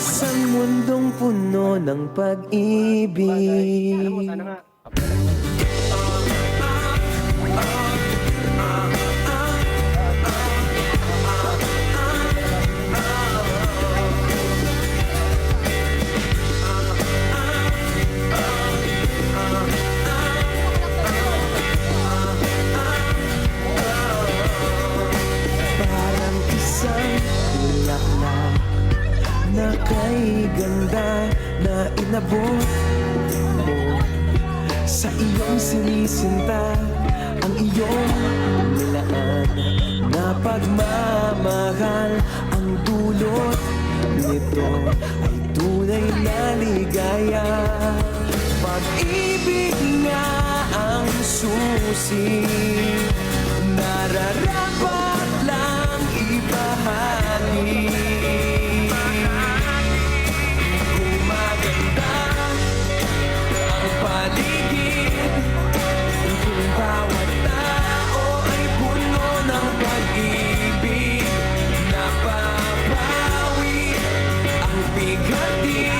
isang mundong puno ng pag-ibig na kay ganda na inabot mo. Sa iyong sinisinta ang iyong nilaan Na pagmamahal ang dulot nito ay tunay na ligaya. Pag-ibig nga ang susi yeah.